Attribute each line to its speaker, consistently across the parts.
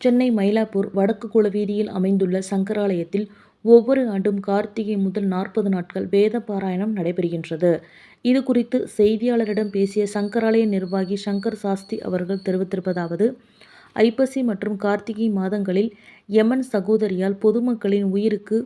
Speaker 1: சென்னை மயிலாப்பூர் வடக்கு குள வீதியில் அமைந்துள்ள சங்கராலயத்தில் ஒவ்வொரு ஆண்டும் கார்த்திகை முதல் நாற்பது நாட்கள் வேத பாராயணம் நடைபெறுகின்றது. இதுகுறித்து செய்தியாளரிடம் பேசிய சங்கராலய நிர்வாகி சங்கர் சாஸ்திரி அவர்கள் தெரிவித்திருப்பதாவது ஐப்பசி மற்றும் கார்த்திகை மாதங்களில் யமன் சகோதரியால் பொதுமக்களின் உயிருக்கு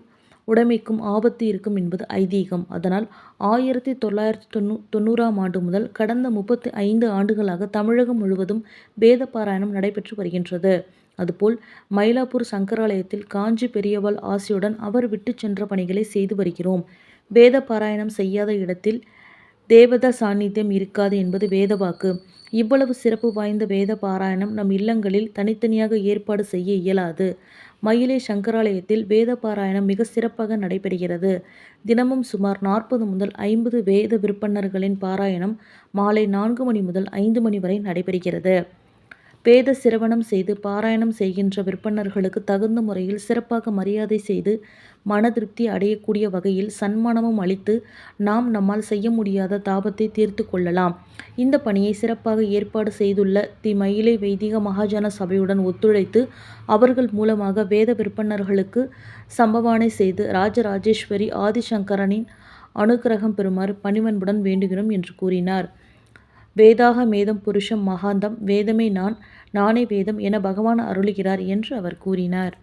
Speaker 1: உடைமைக்கும் ஆபத்து இருக்கும் என்பது ஐதீகம். அதனால் ஆயிரத்தி தொள்ளாயிரத்தி தொண்ணூ தொண்ணூறாம் ஆண்டு முதல் கடந்த முப்பத்தி ஐந்து ஆண்டுகளாக தமிழகம் முழுவதும் வேத பாராயணம் நடைபெற்று வருகின்றது. அதுபோல் மயிலாப்பூர் சங்கராலயத்தில் காஞ்சி பெரியவாள் ஆசியுடன் அவர் விட்டுச் சென்ற பணிகளை செய்து வருகிறோம். வேத பாராயணம் செய்யாத இடத்தில் தேவதா சாநித்தியம் இருக்காது என்பது வேதவாக்கு. இவ்வளவு சிறப்பு வாய்ந்த வேத பாராயணம் நம் இல்லங்களில் தனித்தனியாக ஏற்பாடு செய்ய இயலாது. மயிலை சங்கராலயத்தில் வேத பாராயணம் மிக சிறப்பாக நடைபெறுகிறது. தினமும் சுமார் நாற்பது முதல் ஐம்பது வேத விற்பன்னர்களின் பாராயணம் மாலை நான்கு மணி முதல் ஐந்து மணி வரை நடைபெறுகிறது. வேத சிரவணம் செய்து பாராயணம் செய்கின்ற விற்பனர்களுக்கு தகுந்த முறையில் சிறப்பாக மரியாதை செய்து மன திருப்தி அடையக்கூடிய வகையில் சன்மானமும் அளித்து நாம் நம்மால் செய்ய முடியாத தாபத்தை தீர்த்து கொள்ளலாம். இந்த பணியை சிறப்பாக ஏற்பாடு செய்துள்ள தி மயிலை வைதிக மகாஜன சபையுடன் ஒத்துழைத்து அவர்கள் மூலமாக வேத விற்பனர்களுக்கு சம்பவானை செய்து ராஜராஜேஸ்வரி ஆதிசங்கரனின் அனுக்கிரகம் பெறுமாறு பணிவன்புடன் வேண்டுகிறோம் என்று கூறினார். வேதாக மேதம் புருஷம் மகாந்தம் வேதமே நான் நானே வேதம் என பகவான் அருளுகிறார் என்று அவர் கூறினார்.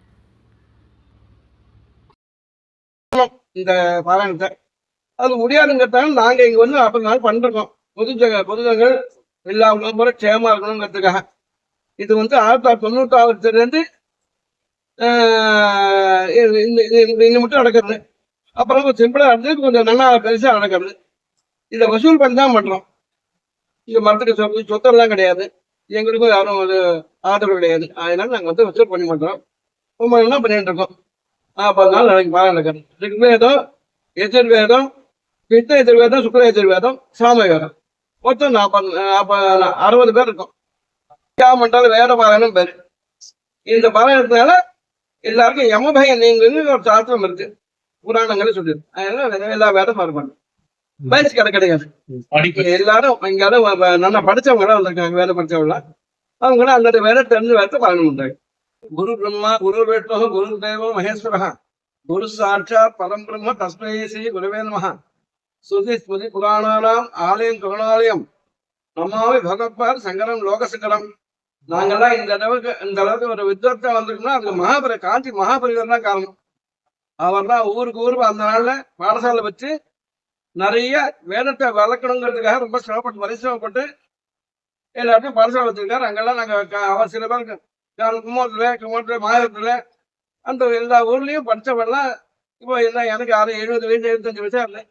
Speaker 2: இந்த பாராயணத்தை அது முடியாதுங்கிறதால நாங்க இங்க வந்து நாற்பது நாள் பண்றோம். பொது ஜக பொதுஜனங்கள் எல்லா முறை சேமா இருக்கணுங்கிறதுக்காக. இது வந்து ஆயிரத்தி தொள்ளாயிரத்தி தொண்ணூத்தாவதுல இருந்து இன்னும் இந்த- மட்டும் நடக்கிறது. அப்புறம் சிம்பிளா இருந்து கொஞ்சம் நல்லா பெருசா நடக்கிறது. இதை வசூல் பண்ணி தான் பண்றோம். இங்க மரத்துக்கு சொத்து சொத்தெல்லாம் கிடையாது. எங்களுக்கும் யாரும் ஒரு ஆதரவு கிடையாது. அதனால நாங்க வந்து வசூல் பண்ணி மாட்டோம் ரொம்ப பண்ணிட்டு இருக்கோம். நாற்பது நாள் நாளைக்கு பாடம் நடக்கிறது ரிக்வேதம் எதிர்வேதம் கிருஷ்ண எதிர்வேதம் சுக்ல எதிர்வேதம் சாம வேதம். மொத்தம் நாற்பது நாற்பது அறுபது பேர் இருக்கும். மண்டலம் வேத பாராயணம் பேரு. இந்த பாராயணத்தினால எல்லாருக்கும் யமபயம் நீங்குன்னு ஒரு சாஸ்திரம் இருக்கு. புராணங்களே சொல்லிடுது அதனால எல்லா வேதம் பாருப்பாங்க பயிற்சி கடை கிடையாது. எல்லாரும் இங்காலும் நல்லா படிச்சவங்க எல்லாம் வந்திருக்காங்க வேலை படிச்சவங்க அவங்க அந்த வேலை தெரிஞ்ச வேலை பாராயணம் பண்றாங்க குரு பிரம்மா குரு விஷ்ணு குரு தேவோ மகேஸ்வரः. குரு சாட்சாத் பரம் பிரம்ம தஸ்மை ஸ்ரீ குருவே நமः ஸ்ருதி ஸ்மிருதி புராணானாம் ஆலயம் கருணாலயம். நமாவி பகவத்பார் சங்கரம் லோக சங்கரம் நாங்கெல்லாம் இந்த அளவுக்கு இந்த அளவுக்கு ஒரு வித்வத்தா வந்திருக்கோம்னா அதுக்கு மகாபரி காஞ்சி மகாபரிவர் தான் காரணம். அவர் தான் ஊருக்கு ஊருக்கு அந்த நாள்ல பாடசாலை வச்சு நிறைய வேதத்தை வளர்க்கணுங்கிறதுக்காக ரொம்ப சிரமப்பட்டு பரிசிரமப்பட்டு எல்லாத்தையும் பாடசாலை வச்சிருக்காரு. அங்கெல்லாம் நாங்க க- அவர் சில பேர் குமோட்டில் குமோட்டில் மாயத்தில் அந்த எல்லா ஊர்லயும் படிச்சவெல்லாம் இப்போ என்ன எனக்கு ஆறு எழுபது வயசு எழுபத்தஞ்சு வயசா இல்லை.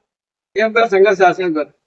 Speaker 2: என் பேர் சங்கர் சாஸ்திரி பேர்.